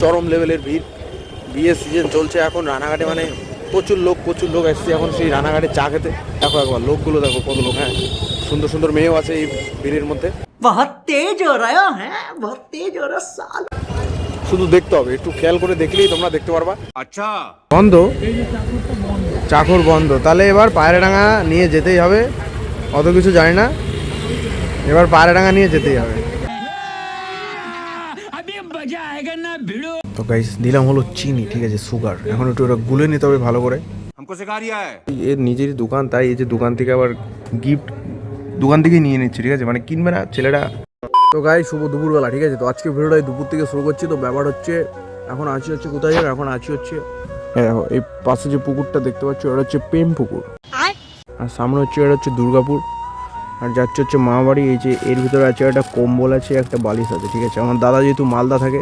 চরম লেভেলের ভিড়। বিয়ের সিজন চলছে এখন রানাঘাটে মানে প্রচুর লোক প্রচুর লোক এসছে এখন সেই রানাঘাটে চা খেতে। দেখো একবার লোকগুলো দেখো কত লোক হ্যাঁ। সুন্দর সুন্দর মেয়েও আছে এই ভিড়ের মধ্যে। শুধু দেখতে হবে একটু খেয়াল করে দেখলেই তোমরা দেখতে পারবা। আচ্ছা। বন্ধ? চাকর বন্ধ। তাহলে এবার পায়রাডাঙ্গা নিয়ে যেতেই হবে। অত কিছু জানি না। এবার পায়রাডাঙ্গা নিয়ে যেতেই হবে। তো গাইস দিলাম হলো চিনি ঠিক আছে সুগার এখন একটু ওটা গুলে নিতে হবে ভালো করে। এর নিজেরই দোকান তাই এই যে দোকান থেকে আবার গিফট দোকান থেকে নিয়ে নিচ্ছে ঠিক আছে? মানে কিনবে না ছেলেরা। তো গাই শুভ দুপুরবেলা ঠিক আছে? তো আজকে ভিডিওটা দুপুর থেকে শুরু করছি। তো ব্যাপার হচ্ছে এখন আছি হচ্ছে কোথায় যাবে এখন আছি হচ্ছে দেখো এই পাশে যে পুকুরটা দেখতে পাচ্ছি ওটা হচ্ছে প্রেম পুকুর। আর সামনে হচ্ছে এটা হচ্ছে দুর্গাপুর। আর যাচ্ছে হচ্ছে মামাবাড়ি, এই যে এর ভিতরে আছে একটা কম্বল আছে, একটা বালিশ আছে, ঠিক আছে? আমার দাদা যেহেতু মালদা থাকে,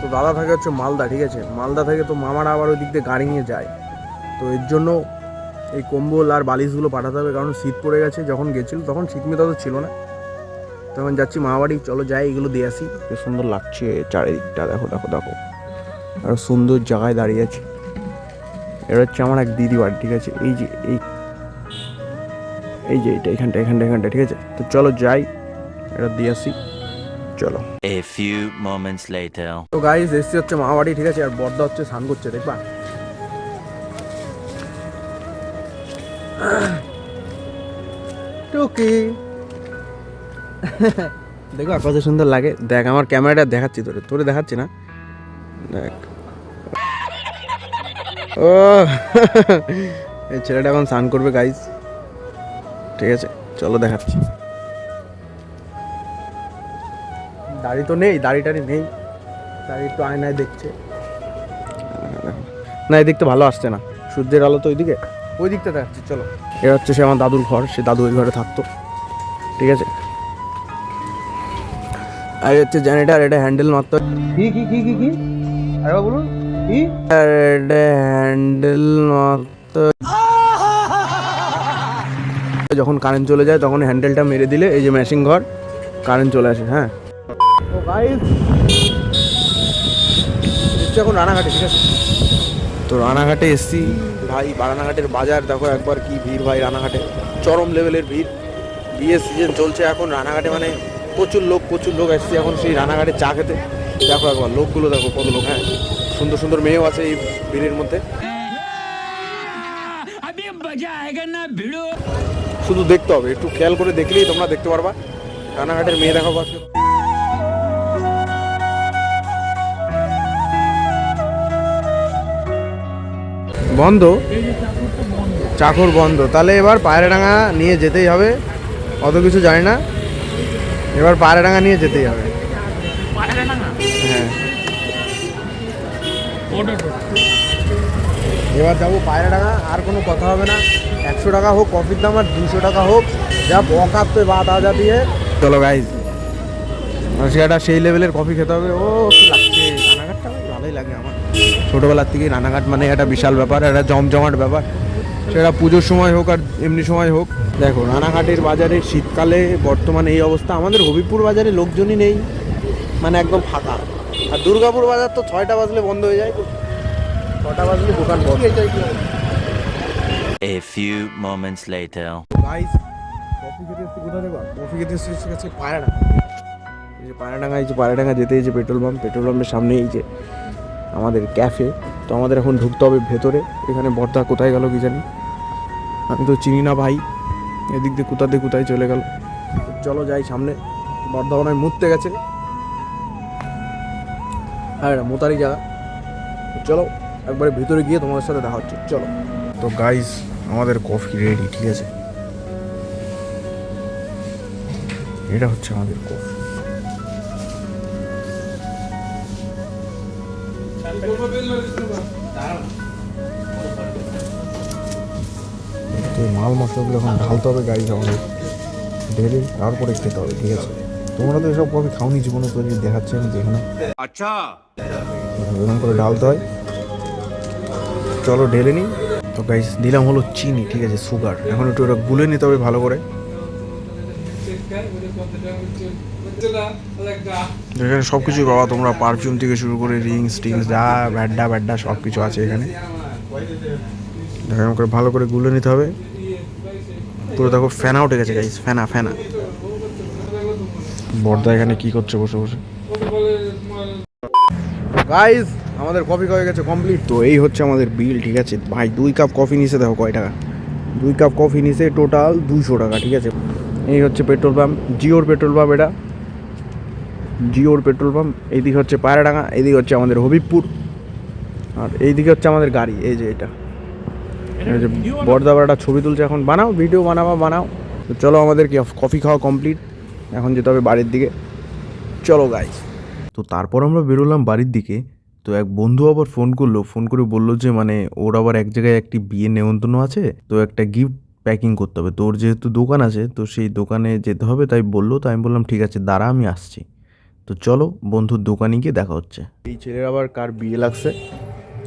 তো দাদা থাকে হচ্ছে মালদা, ঠিক আছে? মালদা থেকে তো মামারা আবার ওই দিক দিয়ে গাড়ি নিয়ে যায়। তো এর জন্য এই কম্বল আর বালিশগুলো পাঠাতে হবে, কারণ শীত পড়ে গেছে, যখন গেছিল তখন শীত মেতা তো ছিল না। তখন যাচ্ছি মামাবাড়ি, চলো যাই, এগুলো দিয়ে আসি। সুন্দর লাগছে চারিদিকটা, দেখো দেখো দেখো। আর সুন্দর জায়গায় দাঁড়িয়ে আছে। এটা হচ্ছে আমার এক দিদি বাড়ি, ঠিক আছে? এই যে এই এই যে এটা এখানটা এখানটা এখানটা ঠিক আছে? তো চলো যাই এটা দিয়ে আসি চলো। A few moments later. তো গাইস এসছি হচ্ছে মামাবাড়ি ঠিক আছে? আর বর্দা হচ্ছে স্নান করছে দেখবা? টুকি। দেখো কত সুন্দর লাগে? দেখ আমার ক্যামেরাটা দেখাচ্ছি তোরে তোরে দেখাচ্ছি না? দেখ। ও এই ছেলেটা এখন স্নান করবে গাইস ঠিক আছে চলো দেখাচ্ছি। দাড়ি তো নেই দাড়ি টাড়ি নেই। দাড়ি একটু আয়নায় দেখছে। না এদিক তো ভালো আসছে না। সূর্যের আলো তো ওইদিকে। ওই দিকটা দেখাচ্ছি চলো। এটা হচ্ছে সে আমার দাদুর ঘর সে দাদু ওই ঘরে থাকতো। ঠিক আছে? আর হচ্ছে জেনারেটার এটা হ্যান্ডেল মারতে। কি কি কি কি কি? আরে বলুন কি? এটা হ্যান্ডেল মারতে। যখন কারেন্ট চলে যায় তখন হ্যান্ডেলটা মেরে দিলে এই যে মেশিন ঘর কারেন্ট চলে আসে হ্যাঁ। তো গাইস এখন রানাঘাটে ঠিক আছে? তো রানাঘাটে এসছি। ভাই রানাঘাটের বাজার দেখো একবার কি ভিড় ভাই রানাঘাটে। চরম লেভেলের ভিড়। বিয়ের সিজন চলছে এখন রানাঘাটে মানে প্রচুর লোক প্রচুর লোক এসছে এখন সেই রানাঘাটে চা খেতে। দেখো একবার লোকগুলো দেখো কত লোক হ্যাঁ। সুন্দর সুন্দর মেয়েও আছে এই ভিড়ের মধ্যে। শুধু দেখতে হবে একটু খেয়াল করে দেখলেই তোমরা দেখতে পারবা। রানাঘাটের মেয়ে দেখাবো আজকে বন্ধ? চাকর বন্ধ। তাহলে এবার পায়রাডাঙ্গা নিয়ে যেতেই হবে। অত কিছু জানি না। এবার পায়রাডাঙ্গা নিয়ে যেতেই হবে। হ্যাঁ। এবার যাব পায়রাডাঙ্গা আর কোনো কথা হবে না। একশো টাকা হোক, কফির দাম আর দুশো টাকা হোক, যা বকাত বা দাদা দিয়ে। চলো গাইজ সেটা সেই লেভেলের কফি খেতে হবে। ও, কি লাগছে? রানাঘাটটা ভালোই লাগে আমার। ছোটোবেলার থেকেই রানাঘাট মানে একটা বিশাল ব্যাপার, একটা জমজমাট ব্যাপার। সেটা পুজোর সময় হোক আর এমনি সময় হোক। দেখো রানাঘাটের বাজারে শীতকালে বর্তমানে এই অবস্থা। আমাদের হবিপুর বাজারে লোকজনই নেই মানে একদম ফাঁকা। আর দুর্গাপুর বাজার তো ছয়টা বাজলে বন্ধ হয়ে যায়। ছটা বাজলে দোকান বন্ধ। A few moments later. Guys coffee খেতে এসেছি কোথায় দেবা কফি খেতে এসেছি কাছে পায়রাডাঙ্গা। এই যে পায়রাডাঙ্গা, এই যে পায়রাডাঙ্গা যেতে এই যে পেট্রোল পাম্প, পেট্রোল পাম্পের সামনে এই যে আমাদের ক্যাফে। তো আমাদের এখন ঢুকতে হবে ভেতরে। এখানে বর্দা কোথায় গেল কি জানি? আমি তো চিনি না ভাই। এদিক দিয়ে কোথা দিয়ে কোথায় চলে গেল। চলো যাই সামনে। বর্দা মনে মুততে গেছে। হ্যাঁ এটা মোতারি জায়গা চলো, একবারে ভিতরে গিয়ে তোমাদের সাথে দেখা হচ্ছে। চলো। তো গাইস আমাদের কফি রেডি? ঠিক আছে? এটা হচ্ছে আমাদের কফি। মাল মশলাগুলো এখন ঢালতে হবে গাড়ি আমাদের ঢেলে তারপরে খেতে হবে ঠিক আছে? তোমরা তো এসব কফি খাওনি জীবনে তো দেখাচ্ছে আমি যেখানে। আচ্ছা। এরকম করে ঢালতে হয়। চলো ঢেলে নিই। তো গাইস দিলাম হলো চিনি, ঠিক আছে সুগার এখন একটু ওটা গুলে নিতে হবে ভালো করে। এখানে সব কিছুই পাওয়া, তোমরা পারফিউম থেকে শুরু করে রিংস টিংস, যা ব্যাড্ডা ব্যাড্ডা সব কিছু আছে এখানে। দেখো করে ভালো করে গুলে নিতে হবে। পুরো দেখো ফ্যানা উঠে গেছে গাইস ফ্যানা ফ্যানা বর্দা এখানে কি করছে বসে বসে? গাইস আমাদের কফি হয়ে গেছে কমপ্লিট তো এই হচ্ছে আমাদের বিল ঠিক আছে? ভাই, দুই কাপ কফি নিছে, দেখো কয় টাকা? দুই কাপ কফি নিছে টোটাল দুইশো টাকা, ঠিক আছে? এই হচ্ছে পেট্রোল পাম্প জিওর পেট্রোল পাম্প এটা। জিওর পেট্রোল পাম্প এইদিকে হচ্ছে পায়রাডাঙ্গা, এইদিকে হচ্ছে আমাদের হবিবপুর। আর এইদিকে হচ্ছে আমাদের গাড়ি, এই যে এটা। বর্দাবাড়াটা ছবি তুলছে এখন, বানাও ভিডিও বানাবা, বানাও। তো চলো আমাদের কি কফি খাওয়া কমপ্লিট এখন যেতে হবে বাড়ির দিকে। চলো গাইজ তো তারপর আমরা বেরোলাম বাড়ির দিকে। তো এক বন্ধু আবার ফোন করল, ফোন করে বলল যে মানে ওর আবার এক জায়গায় একটি বিয়ে নেমন্তন্ন আছে, তো একটা গিফট প্যাকিং করতে হবে। তোর যেহেতু দোকান আছে, তো সেই দোকানে যেতে হবে, তাই বলল, তো আমি বললাম, ঠিক আছে, দাঁড়া, আমি আসছি। তো চলো, বন্ধুর দোকানে গিয়ে দেখা হচ্ছে। এই ছেলের আবার কার বিয়ে লাগছে?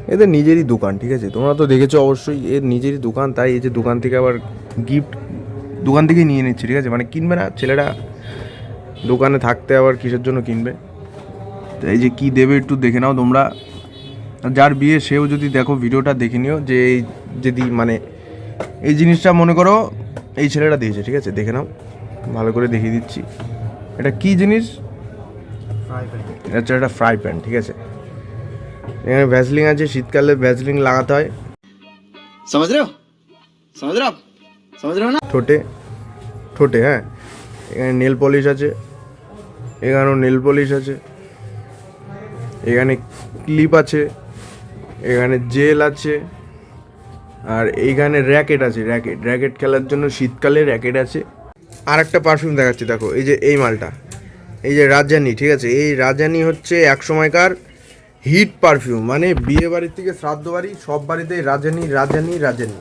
এদের নিজেরই দোকান, ঠিক আছে? তোমরা তো দেখেছ অবশ্যই, এর নিজেরই দোকান, তাই এই যে দোকান থেকে আবার গিফট দোকান থেকেই নিয়ে নিচ্ছে, ঠিক আছে? মানে কিনবে না, ছেলেরা দোকানে থাকতে আবার কিসের জন্য কিনবে? তো এই যে কি দেবে একটু দেখে নাও তোমরা। যার বিয়ে সেও যদি দেখো ভিডিওটা দেখে নিও যে এই যদি মানে এই জিনিসটা মনে করো এই ছেলেটা দিয়েছে ঠিক আছে? দেখে নাও। ভালো করে দেখিয়ে দিচ্ছি। এটা কি জিনিস? আচ্ছা এটা ফ্রাই প্যান ঠিক আছে? এখানে ভ্যাজলিং আছে শীতকালে ভ্যাজলিং লাগাতে হয়। ঠোঁটে ঠোঁটে হ্যাঁ? এখানে নেল পলিশ আছে। এখানেও নেল পলিশ আছে। এখানে ক্লিপ আছে, এখানে জেল আছে, আর এইখানে র্যাকেট আছে র্যাকেট র্যাকেট খেলার জন্য শীতকালে র্যাকেট আছে। আর একটা পারফিউম দেখাচ্ছি, দেখো, এই যে এই মালটা, এই যে রাজধানী, ঠিক আছে? এই রাজধানী হচ্ছে এক সময়কার হিট পারফিউম মানে বিয়ে বাড়ির থেকে শ্রাদ্ধ বাড়ি, সব বাড়িতেই রাজধানী রাজধানী রাজধানী।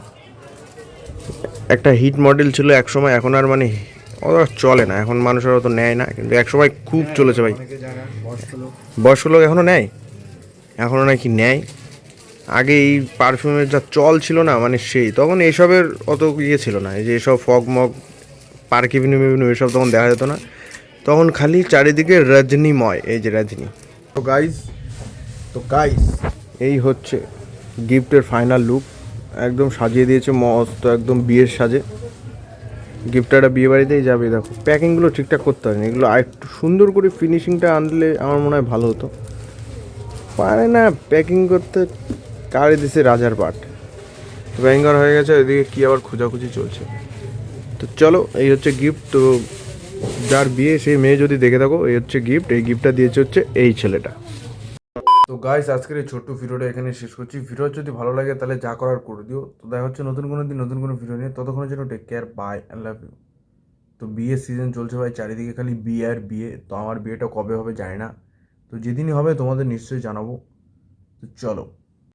একটা হিট মডেল ছিল এক সময় এখন আর মানে অত আর চলে না এখন মানুষের অত নেয় না কিন্তু এক সময় খুব চলেছে ভাই। বয়স্ক লোক। এখনও নেয়? এখনও নাকি নেয়? আগে এই পারফিউমের যা চল ছিল না মানে সেই তখন এসবের অত ইয়ে ছিল না এই যে এসব ফগ মগ পার্কে বিনু বিনু এসব তখন দেখা যেত না। তখন খালি চারিদিকে রজনীময় এই যে রজনী। তো গাইস তো গাইস এই হচ্ছে গিফটের ফাইনাল লুক একদম সাজিয়ে দিয়েছে মস্ত একদম বিয়ের সাজে। গিফটটা বিয়ে বাড়িতেই যাবে, দেখো। প্যাকিংগুলো ঠিকঠাক করতে হয় না এগুলো একটু সুন্দর করে ফিনিশিংটা আনলে আমার মনে হয় ভালো হতো। পারে না প্যাকিং করতে, কারে দিছে রাজার পাট। প্যাকিং করা হয়ে গেছে ওইদিকে কী আবার খোঁজাখুঁজি চলছে। তো চলো, এই হচ্ছে গিফট তো যার বিয়ে, সেই মেয়ে যদি দেখে থাকো, এই হচ্ছে গিফট এই গিফটটা দিয়েছে হচ্ছে এই ছেলেটা। তো গাইস আজকের এই ছোট্ট ভিডিওটা এখানে শেষ করছি। ভিডিও যদি ভালো লাগে, তাহলে যা করার করে দিও। তো দেখা হচ্ছে নতুন কোনো দিন, নতুন কোনো ভিডিও নিয়ে। ততক্ষণের জন্য take care bye and love you তো বিয়ের সিজন চলছে ভাই, চারিদিকে খালি বিয়ে আর বিয়ে তো আমার বিয়েটা কবে হবে জানি না। তো যেদিনই হবে, তোমাদের নিশ্চয়ই জানাব। তো চলো।